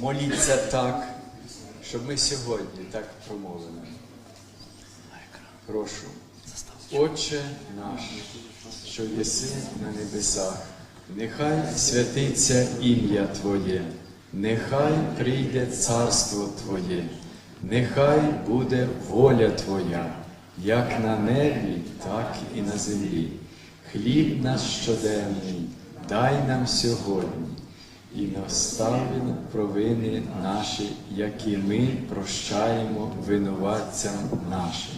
моліться так, щоб ми сьогодні так промовили. Прошу. Отче наш, що єси на небесах, нехай святиться ім'я Твоє, нехай прийде царство Твоє, нехай буде воля Твоя, як на небі, так і на землі. Хліб наш щоденний, дай нам сьогодні і настави провини наші, які ми прощаємо винуватцям нашим.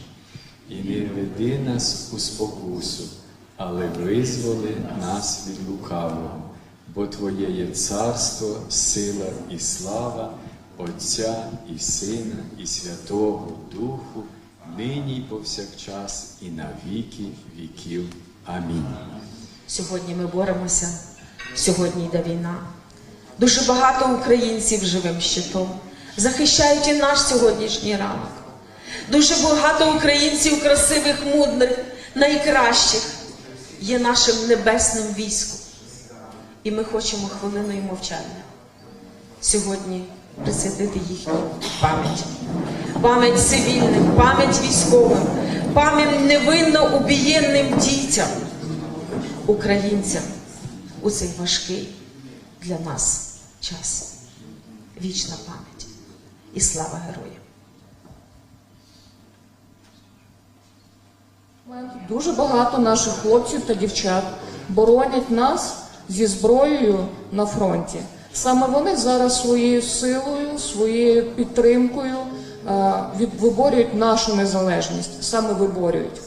І не веди нас у спокусу, але визволи нас від лукавого, бо Твоє є царство, сила і слава Отця і Сина, і Святого Духу, нині і повсякчас, і на віки віків. Амінь. Сьогодні ми боремося, сьогодні йде війна. Дуже багато українців живим щитом, захищають і наш сьогоднішній ранок. Дуже багато українців красивих, мудрих, найкращих є нашим небесним військом. І ми хочемо хвилиною мовчання сьогодні присвятити їхній пам'ять. Пам'ять цивільним, пам'ять військовим, пам'ять невинно убієнним дітям, українцям у цей важкий для нас час. Вічна пам'ять і слава героям. Дуже багато наших хлопців та дівчат боронять нас зі зброєю на фронті. Саме вони зараз своєю силою, своєю підтримкою е, виборюють нашу незалежність, саме виборюють.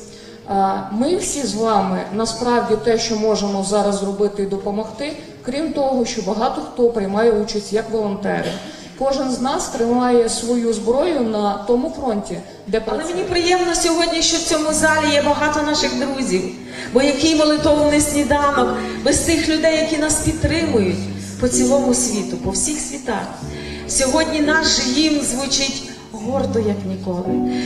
Е, Ми всі з вами насправді те, що можемо зараз зробити і допомогти, крім того, що багато хто приймає участь як волонтери. Кожен з нас тримає свою зброю на тому фронті, де Але мені приємно сьогодні, що в цьому залі є багато наших друзів. Бо який молитовний сніданок без тих людей, які нас підтримують по цілому світу, по всіх світах. Сьогодні наш гімн звучить гордо, як ніколи.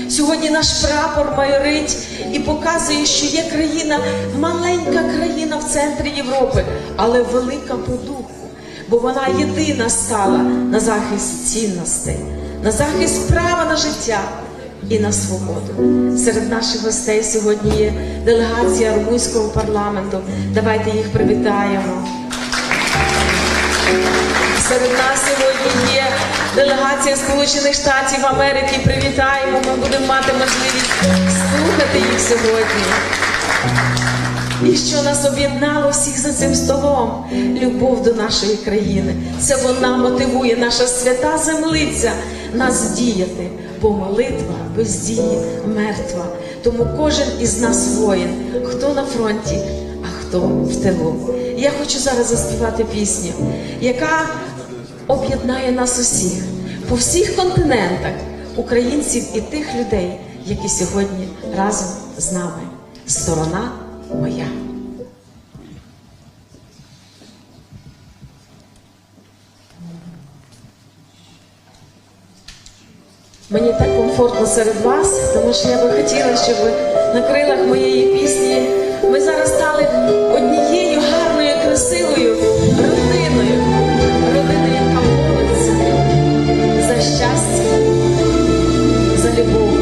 Сьогодні наш прапор майорить і показує, що є країна, маленька країна в центрі Європи, але велика по духу. Бо вона єдина стала на захист цінностей, на захист права на життя і на свободу. Серед наших гостей сьогодні є делегація румунського парламенту. Давайте їх привітаємо. Серед нас сьогодні є делегація Сполучених Штатів Америки. Привітаємо. Ми будемо мати можливість слухати їх сьогодні. І що нас об'єднало всіх за цим столом? Любов до нашої країни. Це вона мотивує наша свята землиця нас діяти, бо молитва без дії мертва. Тому кожен із нас воїн, хто на фронті, а хто в тилу. Я хочу зараз заспівати пісню, яка об'єднає нас усіх по всіх континентах, українців і тих людей, які сьогодні разом з нами. Сторона моя. Мені так комфортно серед вас, тому що я би хотіла, щоб на крилах моєї пісні ми зараз стали однією гарною, красивою за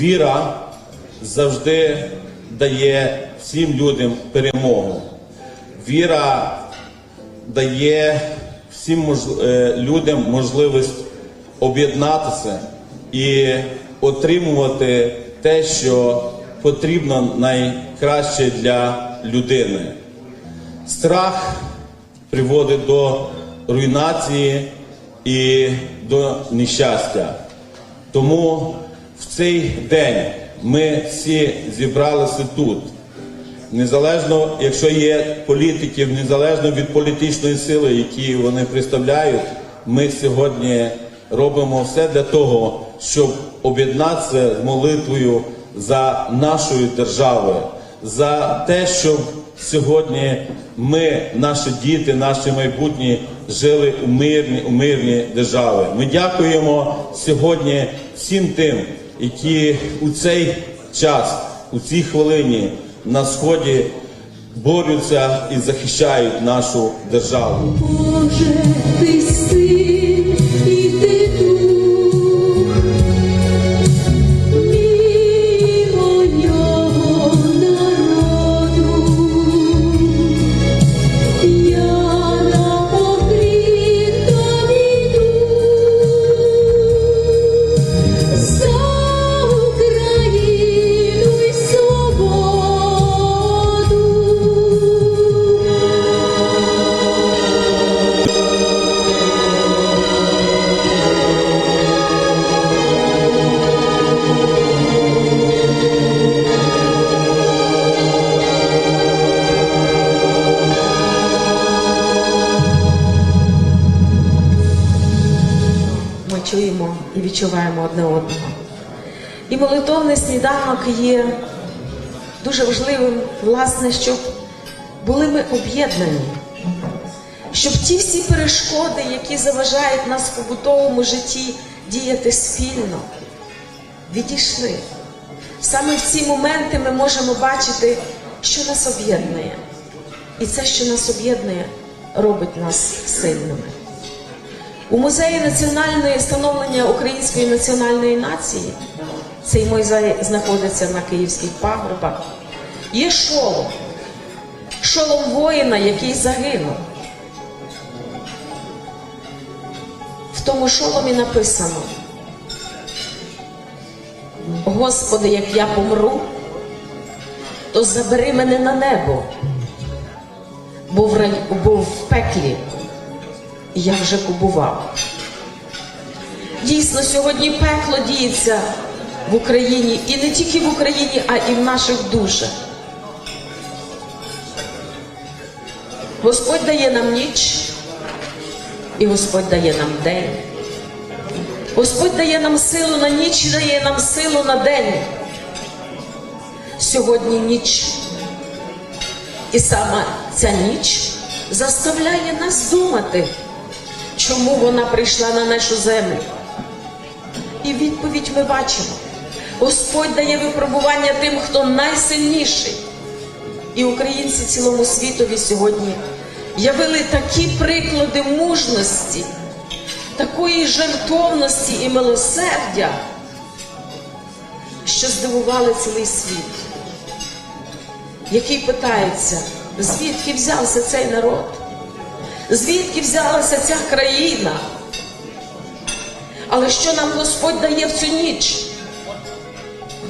віра завжди дає всім людям перемогу. Віра дає всім е, людям можливість об'єднатися і отримувати те, що потрібно найкраще для людини. Страх приводить до руйнації і до нещастя. Тому цей день ми всі зібралися тут. Незалежно, якщо є політиків, незалежно від політичної сили, які вони представляють, ми сьогодні робимо все для того, щоб об'єднатися з молитвою за нашою державою, за те, щоб сьогодні ми, наші діти, наші майбутні жили у мирній, у мирній державі. Ми дякуємо сьогодні всім тим, які у цей час, у цій хвилині на сході борються і захищають нашу державу. Одне одного. І молитовний сніданок є дуже важливим, власне, щоб були ми об'єднані, щоб ті всі перешкоди, які заважають нас в побутовому житті діяти спільно, відійшли. Саме в ці моменти ми можемо бачити, що нас об'єднує. І це, що нас об'єднує, робить нас сильними. У музеї національної становлення української національної нації цей музей знаходиться на київських пагорбах. Є шолом, шолом воїна, який загинув. В тому шоломі написано: Господи, як я помру, то забери мене на небо, бо в, бо в пеклі я вже побував. Дійсно, сьогодні пекло діється в Україні і не тільки в Україні, а і в наших душах. Господь дає нам ніч, і Господь дає нам день. Господь дає нам силу на ніч і дає нам силу на день. Сьогодні ніч. І саме ця ніч заставляє нас думати, чому вона прийшла на нашу землю. І відповідь ми бачимо. Господь дає випробування тим, хто найсильніший. І українці цілому світові сьогодні явили такі приклади мужності, такої жертовності і милосердя, що здивували цілий світ, який питається, звідки взявся цей народ, звідки взялася ця країна. Але що нам Господь дає в цю ніч?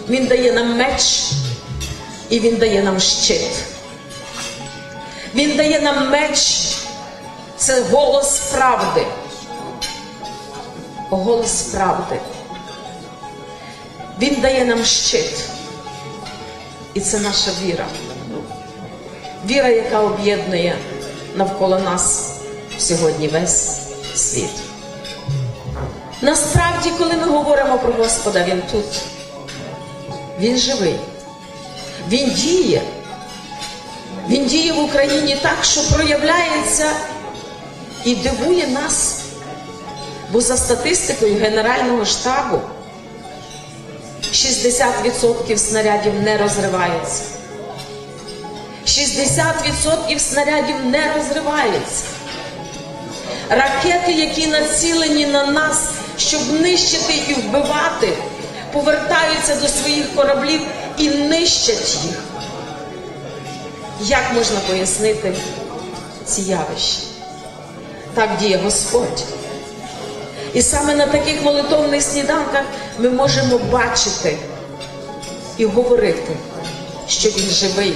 Він дає нам меч і Він дає нам щит. Він дає нам меч, це голос правди. Голос правди. Він дає нам щит. І це наша віра. Віра, яка об'єднує навколо нас сьогодні весь світ. Насправді, коли ми говоримо про Господа, Він тут. Він живий. Він діє. Він діє в Україні так, що проявляється і дивує нас. Бо за статистикою Генерального штабу 60% снарядів не розриваються. 60% снарядів не розриваються. Ракети, які націлені на нас, щоб нищити і вбивати, повертаються до своїх кораблів і нищать їх. Як можна пояснити ці явища? Так діє Господь. І саме на таких молитовних сніданках ми можемо бачити і говорити, що Він живий,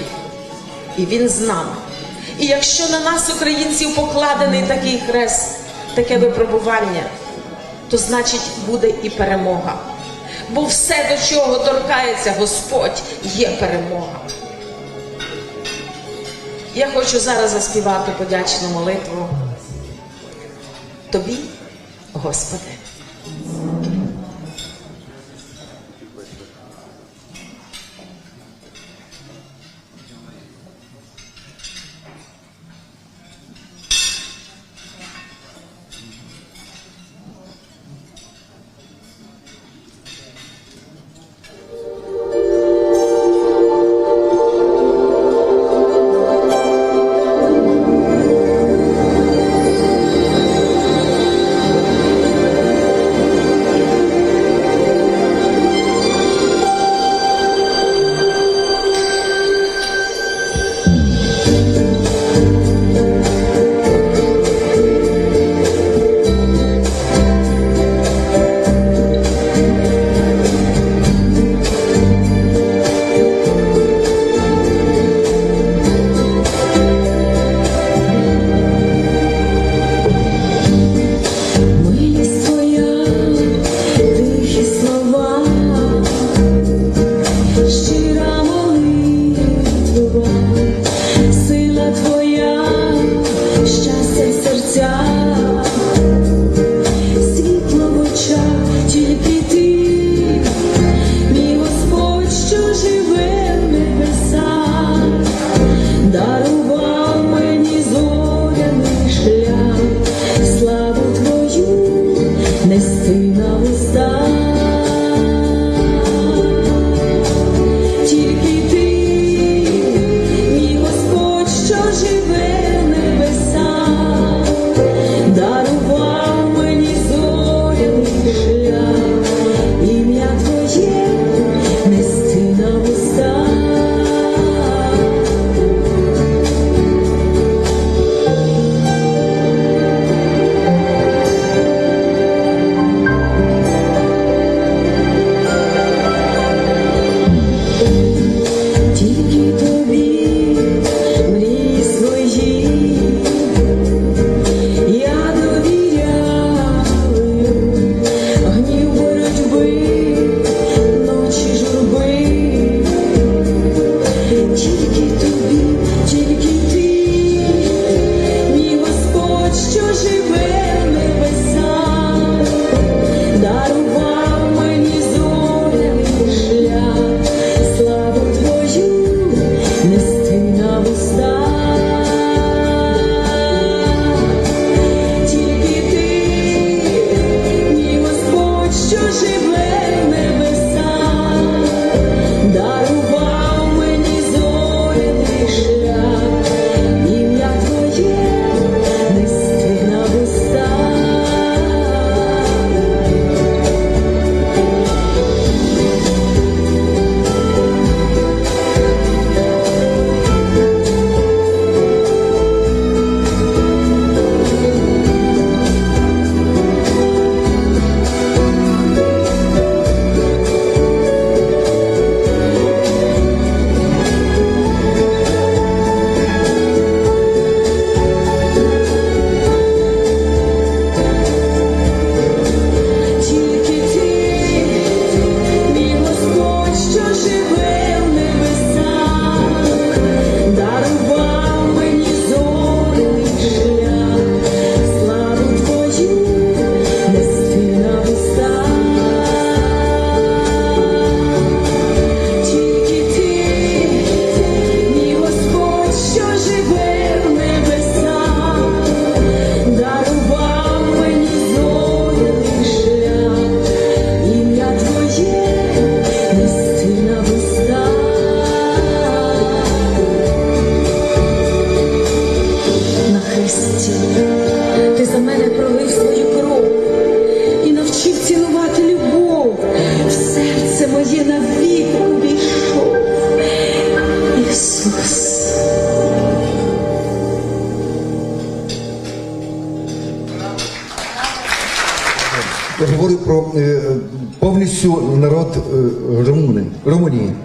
і Він з нами. І якщо на нас, українців, покладений такий хрест, таке випробування, то значить буде і перемога. Бо все, до чого торкається Господь, є перемога. Я хочу зараз заспівати подячну молитву Тобі, Господи.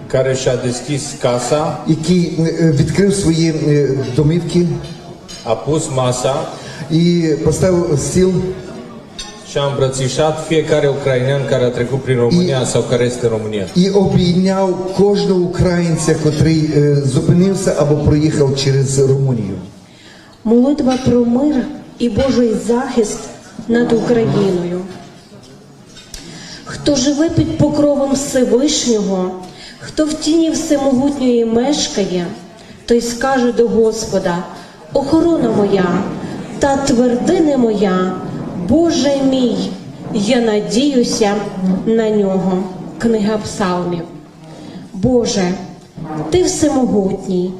Care și-a deschis casa, який е, відкрив свої е, домівки a pus masa і поставив стіл și a îmbrățișat fiecare ucrainean care a trecut prin România sau care este în România. і обійняв кожного українця, котрий е, зупинився або проїхав через Румунію. Молитва про мир і Божий захист над Україною. Хто живе під покровом Всевишнього, хто в тіні всемогутньої мешкає, той скаже до Господа: Охорона моя та твердине моя, Боже мій, я надіюся на нього. Книга Псалмів. Боже, ти всемогутній.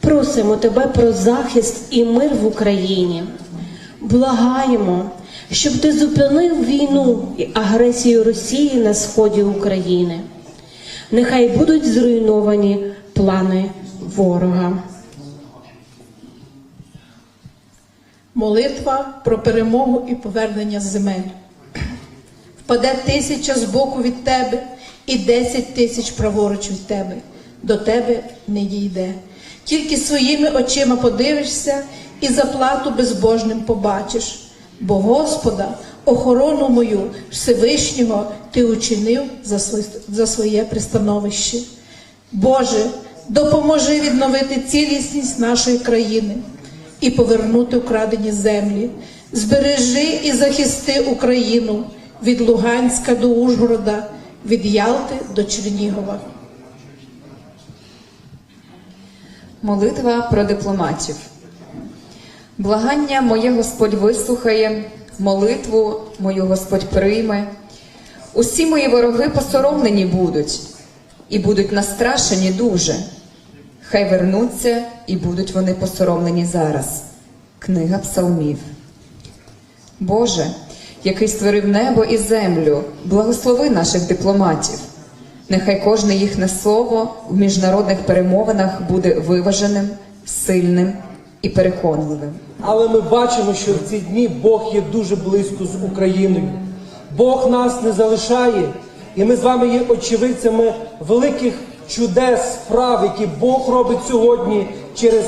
Просимо тебе про захист і мир в Україні. Благаємо, щоб ти зупинив війну і агресію Росії на сході України. Нехай будуть зруйновані плани ворога. Молитва про перемогу і повернення земель. Впаде тисяча з боку від тебе і десять тисяч праворуч від тебе. До тебе не дійде. Тільки своїми очима подивишся і заплату безбожним побачиш. Бо Господа, охорону мою Всевишнього ти учинив за своє, пристановище. Боже, допоможи відновити цілісність нашої країни і повернути украдені землі. Збережи і захисти Україну від Луганська до Ужгорода, від Ялти до Чернігова. Молитва про дипломатів. Благання моє Господь вислухає, молитву мою Господь прийме. Усі мої вороги посоромлені будуть, і будуть настрашені дуже. Хай вернуться, і будуть вони посоромлені зараз. Книга Псалмів. Боже, який створив небо і землю, благослови наших дипломатів. Нехай кожне їхнє слово в міжнародних перемовинах буде виваженим, сильним і переконливим. Але ми бачимо, що в ці дні Бог є дуже близько з Україною. Бог нас не залишає, і ми з вами є очевидцями великих чудес, справ, які Бог робить сьогодні через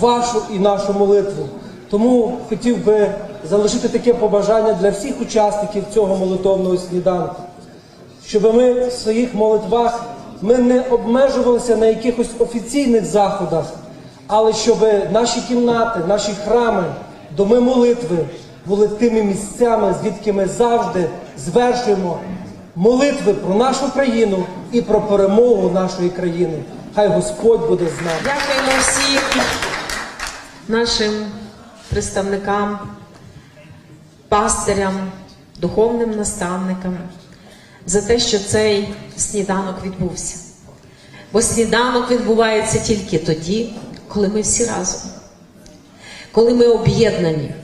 вашу і нашу молитву. Тому хотів би залишити таке побажання для всіх учасників цього молитовного сніданку щоб ми в своїх молитвах ми не обмежувалися на якихось офіційних заходах, але щоб наші кімнати, наші храми, доми молитви були тими місцями, звідки ми завжди звершуємо молитви про нашу країну і про перемогу нашої країни. Хай Господь буде з нами. Дякуємо всім нашим представникам, пастирям, духовним наставникам за те, що цей сніданок відбувся. Бо сніданок відбувається тільки тоді, коли ми всі разом, коли ми об'єднані.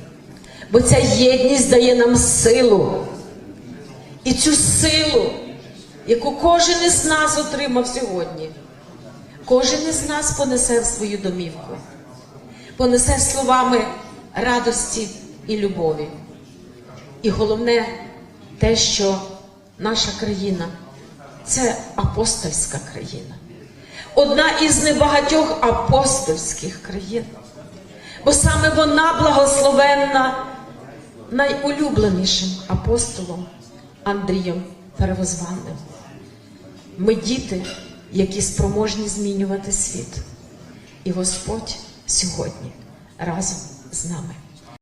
Бо ця єдність дає нам силу. І цю силу, яку кожен із нас отримав сьогодні, Кожен із нас понесе в свою домівку, понесе словами радості і любові. І головне те, що наша країна це апостольська країна, одна із небагатьох апостольських країн. Бо саме вона благословенна найулюбленішим апостолом Андрієм Перевозванним. Ми діти, які спроможні змінювати світ. І Господь сьогодні разом з нами.